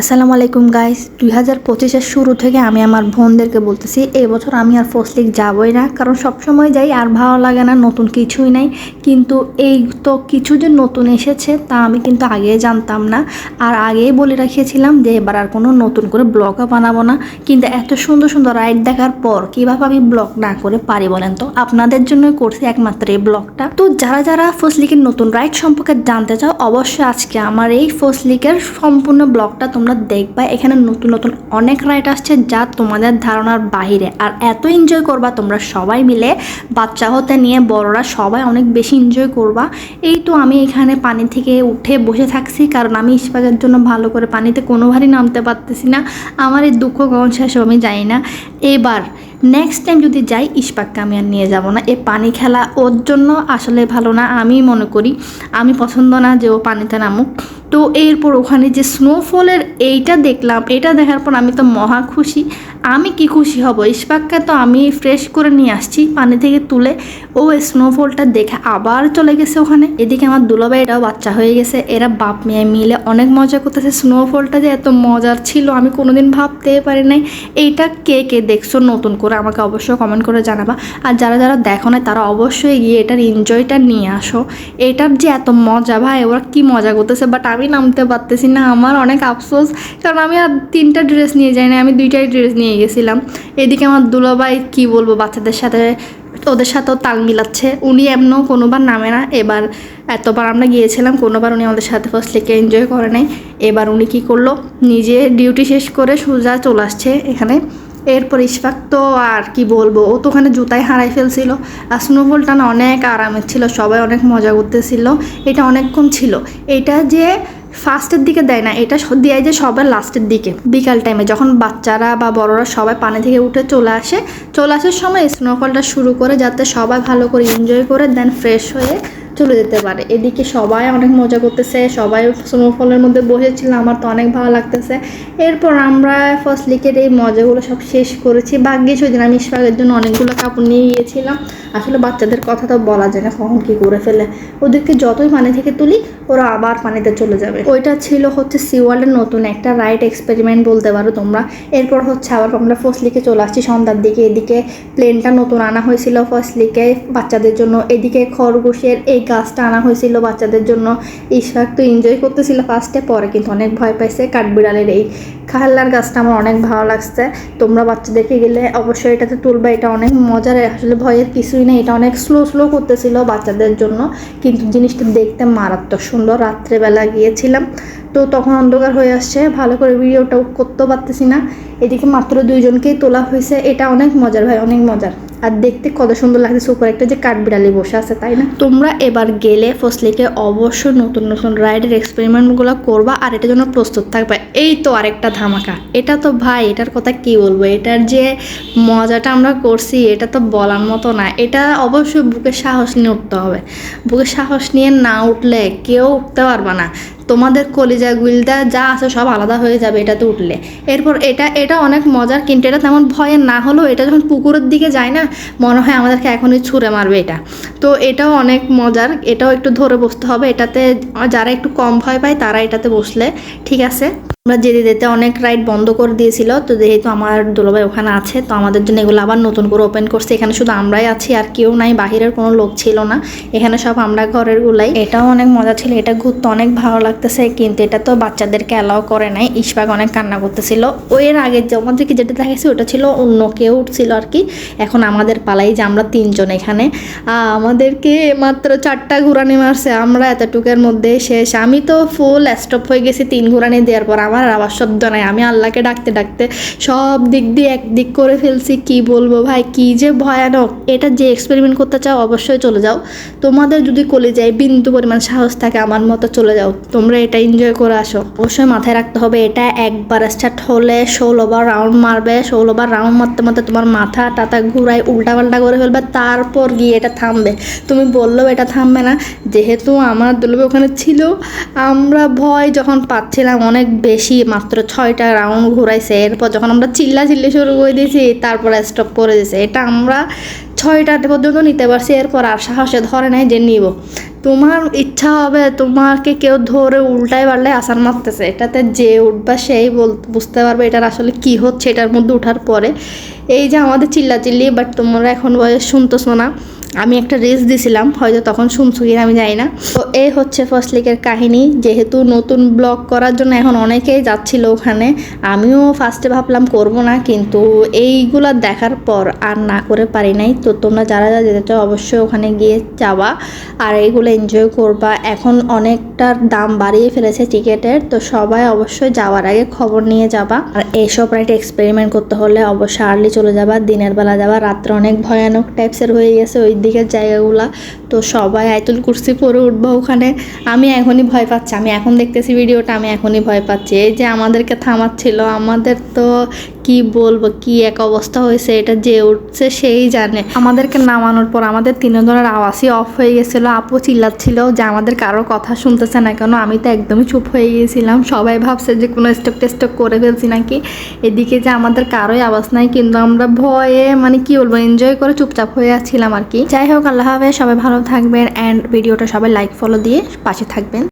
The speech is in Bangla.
আসসালামু আলাইকুম গাইস দুই হাজার পঁচিশের শুরু থেকে আমি আমার বোনদেরকে বলতেছি, এই বছর আমি আর ফার্স্ট লিগ যাবই না, কারণ সবসময় যাই, আর ভালো লাগে না, নতুন কিছুই নাই। কিন্তু এই তো কিছু যে নতুন এসেছে, তা আমি কিন্তু আগে জানতাম না। আর আগেই বলে রাখিয়েছিলাম যে, এবার আর কোনো নতুন করে ব্লগও বানাবো না। কিন্তু এত সুন্দর সুন্দর রাইড দেখার পর কীভাবে আমি ব্লগ না করে পারি বলেন তো? আপনাদের জন্যই করছি একমাত্র এই ব্লগটা। তো যারা যারা ফার্স্ট লিগের নতুন রাইড সম্পর্কে জানতে চাও, অবশ্যই আজকে আমার এই ফার্স্ট লিগের সম্পূর্ণ ব্লগটা তোমরা দেখবা, এখানে নতুন নতুন অনেক রাইড আসছে যা তোমাদের ধারণার বাহিরে। আর এত এনজয় করবা তোমরা সবাই মিলে, বাচ্চা হতে নিয়ে বড়রা সবাই অনেক বেশি এনজয় করবা। এই তো আমি এখানে পানি থেকে উঠে বসে থাকছি, কারণ আমি ইস্পাকের জন্য ভালো করে পানিতে কোনোভাবেই নামতে পারতেছি না। আমার এই দুঃখ কখন শেষ আমি জানি না। এবার নেক্সট টাইম যদি যাই ইস্পাককে আমি আর নিয়ে যাব না। এ পানি খেলা ওর জন্য আসলে ভালো না আমি মনে করি। আমি পছন্দ না যে ও পানিতে নামুক। তো এরপর ওখানে যে স্নোফলের এইটা দেখলাম, এটা দেখার পর আমি তো মহা খুশি। আমি কি খুশি হব? ইস্পাককে তো আমি ফ্রেশ করে নিয়ে আসছি পানি থেকে তুলে। ও স্নোফলটা দেখে আবার চলে গেছে ওখানে। এদিকে আমার দুলাভাই এটাও বাচ্চা হয়ে গেছে। এরা বাপ মেয়ে মিলে অনেক মজা করতেছে। স্নোফলটা যে এত মজার ছিল, আমি কোনোদিন ভাবতে পারি নাই। এইটা কে কে দেখছ নতুন করে আমাকে অবশ্যই কমেন্ট করে জানাবা। আর যারা যারা দেখো না তারা অবশ্যই গিয়ে এটার এনজয়টা নিয়ে আসো। এটার যে এত মজা, ভাই, ওরা কি মজা করতেছে? বাট আমি নামতে পারতেছি না, আমার অনেক আফসোস। কারণ আমি আর তিনটা ড্রেস নিয়ে যাই না আমি দুইটাই ড্রেস নিয়ে গেছিলাম। এদিকে আমার দুলাভাই কি বলব বাচ্চাদের সাথে, ওদের সাথেও তাল মিলাচ্ছে। উনি এমনও কোনোবার নামে না, এবার এতবার আমরা গিয়েছিলাম, কোনোবার উনি আমাদের সাথে ফার্স্ট লেকে এনজয় করে নাই। এবার উনি কি করল, নিজে ডিউটি শেষ করে সোজা চলে আসছে এখানে। এরপর ইশফাক তো আর কি বলব, ও তো ওখানে জুতাই হারাই ফেলছিল। আর স্নোফলটা না অনেক আরামের ছিল, সবাই অনেক মজা করতেছিল। এটা অনেকক্ষণ ছিল। এটা যে ফার্স্টের দিকে দেয় না, এটা দেয় যে সবার লাস্টের দিকে, বিকাল টাইমে যখন বাচ্চারা বা বড়রা সবাই পানি থেকে উঠে চলে আসে, চলে আসার সময় স্নোফলটা শুরু করে যাতে সবাই ভালো করে এনজয় করে দেন ফ্রেশ হয়ে চলে যেতে পারে। এদিকে সবাই অনেক মজা করতেছে, সবাই স্নোফলের মধ্যে বসেছিল, আমার তো অনেক ভালো লাগতেছে। এরপর আমরা ফার্স্ট লিকের এই মজাগুলো সব শেষ করেছি। ভাগ্যিস ওই দিন আমি ইশফাকের জন্য অনেকগুলো কাপড় নিয়ে গিয়েছিলাম। আসলে বাচ্চাদের কথা তো বলা যায় না, কখন কী করে ফেলে। ওদেরকে যতই পানি থেকে তুলি, ওরা আবার পানিতে চলে যাবে। ওইটা ছিল হচ্ছে সিওয়ার্ল্ডের নতুন একটা রাইট এক্সপেরিমেন্ট বলতে পারো তোমরা। এরপর হচ্ছে আবার আমরা ফার্স্ট লিকে চলে আসছি, সন্ধ্যার দিকে। এদিকে প্লেনটা নতুন আনা হয়েছিল ফার্স্ট লিকে বাচ্চাদের জন্য। এদিকে খরগোশের এই গাছটা আনা হয়েছিল বাচ্চাদের জন্য। ইশাক তো এনজয় করতেছিল ফার্স্টে পরে কিন্তু অনেক ভয় পাইছে কাঠবিড়ালের এই খাল্লার গাছটা আমার অনেক ভালো লাগছে। তোমরা বাচ্চাদেরকে গেলে অবশ্যই এটাতে তুলবা, এটা অনেক মজার। আসলে ভয়ের কিছুই নেই, এটা অনেক স্লো স্লো করতেছিল বাচ্চাদের জন্য। কিন্তু জিনিসটা দেখতে মারাত্মক সুন্দর, রাত্রেবেলা গিয়েছিলাম। তো তখন অন্ধকার হয়ে আসছে, ভালো করে ভিডিওটাও করতেও পারতেছি না। এদিকে মাত্র দুইজনকেই তোলা হয়েছে, এটা অনেক মজার ভাই, অনেক মজার। আর দেখতে কত সুন্দর লাগছে উপরে একটা যে কাঠবিড়ালি বসে আছে, তাই না? তোমরা এবার গেলে ফসলিকে অবশ্যই নতুন নতুন রাইডের এক্সপেরিমেন্টগুলো করবা আর এটার জন্য প্রস্তুত থাকবে। এই তো আরেকটা ধামাকা। এটা তো ভাই, এটার কথা কি বলব? এটার যে মজাটা আমরা করছি, এটা তো বলার মতো না। এটা অবশ্যই বুকে সাহস নিয়ে উঠতে হবে। বুকে সাহস নিয়ে না উঠলে কেউ উঠতে পারবে না। তোমাদের কলিজা গুলদা যা আছে সব আলাদা হয়ে যাবে এটাতে উঠলে। এরপর এটা এটা অনেক মজার, কিন্তু এটা তেমন ভয়ের না হলেও এটা যখন পুকুরের দিকে যায় না, মনে হয় আমাদেরকে এখনই ছুঁড়ে মারবে এটা। তো এটাও অনেক মজার, এটাও একটু ধরে বসতে হবে, এটাতে যারা একটু কম ভয় পায় তারা এটাতে বসলে, ঠিক আছে? আমরা যেতে যেতে অনেক রাইড বন্ধ করে দিয়েছিল, তো যেহেতু আমার দুলাভাই ওখানে আছে, তো আমাদের জন্য এগুলো আবার নতুন করে ওপেন করছে। এখানে শুধু আমরাই আছি, আর কেউ নাই, বাহিরের কোনো লোক ছিল না। এখানে সব আমরা ঘরের গুলাই। এটাও অনেক মজা ছিল, এটা ঘুরতে অনেক ভালো লাগতেছে, কিন্তু এটা তো বাচ্চাদেরকে অ্যালাও করে নাই। ইশফাক অনেক কান্না করতেছিল। ওই এর আগে যে আমাদেরকে যেটা দেখাইছে, ওটা ছিল অন্য কেউ উঠছিল আর কি। এখন আমাদের পালাই যে আমরা তিনজন এখানে। আমাদেরকে মাত্র চারটা ঘুরানি মারছে, আমরা এতটুকের মধ্যে শেষ। আমি তো ফুল স্টপ হয়ে গেছি তিন ঘুরানি দেওয়ার পর। আমার আর আবার শব্দ নাই। আমি আল্লাহকে ডাকতে ডাকতে সব দিক দিয়ে একদিক করে ফেলছি। কি বলব ভাই? কি যে ভয়ানক। এটা যে এক্সপেরিমেন্ট করতে চাও, অবশ্যই চলে যাও। তোমাদের যদি কলে যায় বিন্দু পরিমাণ সাহস থাকে, আমার মতো চলে যাও। তোমরা এটা এনজয় করে আসো। অবশ্যই মাথায় রাখতে হবে, এটা একবার স্টার্ট হলে ষোলোবার রাউন্ড মারবে। ষোলোবার রাউন্ড মারতে মারতে তোমার মাথা টাতা ঘুরায় উল্টা পাল্টা করে ফেলবে। তারপর গিয়ে এটা থামবে। তুমি বললেও এটা থামবে না। যেহেতু আমার দুলবে ওখানে ছিল, আমরা ভয় যখন পাচ্ছিলাম, অনেক বেশি বেশি, মাত্র ছয়টা রাউন্ড ঘুরাইছে। এরপর যখন আমরা চিল্লা চিল্লি শুরু করে দিয়েছি, তারপরে স্টপ করে দিয়েছে। এটা আমরা ছয়টা পর্যন্ত নিতে পারছি, এরপর আর সাহসে ধরে নাই যে নিব। তোমার ইচ্ছা হবে তোমাকে কেউ ধরে উল্টায় পারলে আসার মারতেছে। এটাতে যে উঠবা সেই বুঝতে পারবে এটার আসলে কি হচ্ছে, এটার মধ্যে ওঠার পরে। এই যে আমাদের চিল্লা চিল্লি বাট তোমরা এখন বয়স শুনতেছো না। আমি একটা রেস দিছিলাম, হয়তো তখন শুনছো কিনা আমি জানি না। তো এই হচ্ছে ফার্স্ট লিগের কাহিনী, যেহেতু নতুন ব্লগ করার জন্য এখন অনেকেই যাচ্ছিল ওখানে, আমিও ফার্স্টে ভাবলাম করব না, কিন্তু এইগুলা দেখার পর আর না করে পারি নাই। তো তোমরা যারা যারা যেতে চাও অবশ্যই ওখানে গিয়ে যাওয়া আর এইগুলো এনজয় করবা। এখন অনেকটা দাম বাড়িয়ে ফেলেছে টিকিটের, তো সবাই অবশ্যই যাওয়ার আগে খবর নিয়ে যাবা। আর এইসব রাইড এক্সপেরিমেন্ট করতে হলে অবশ্যই আর্লি চলে যাবা, দিনের বেলা যাবা। রাত্রে অনেক ভয়ানক টাইপসের হয়ে গেছে, ওই দিকের জায়গাগুলা তো সবাই আইতুল কুর্সি পরে উঠবো ওখানে। আমি এখনই ভয় পাচ্ছি। আমি এখন দেখতেছি ভিডিওটা, আমি এখনই ভয় পাচ্ছি। এই যে আমাদেরকে থামাচ্ছিল, আমাদের তো কি বলব, কি এক অবস্থা হয়েছে, এটা যে উঠছে সেই জানে। আমাদেরকে নামানোর পর আমাদের তিনজনের আওয়াজই অফ হয়ে গেছিল। আপু চিল্লাচ্ছিল যে আমাদের কারোর কথা শুনতেছে না কেন, আমি তো একদমই চুপ হয়ে গিয়েছিলাম। সবাই ভাবছে যে কোনো স্টেপ টেস্টপ করে ফেলছি নাকি? এদিকে যে আমাদের কারোই আওয়াজ নাই, কিন্তু আমরা ভয়ে মানে কি বলব এনজয় করে চুপচাপ হয়ে আছিলাম আর কি। যাই হোক, আল্লাহ হাফেজ, সবাই ভালো থাকবেন অ্যান্ড ভিডিওটা সবাই লাইক ফলো দিয়ে পাশে থাকবেন।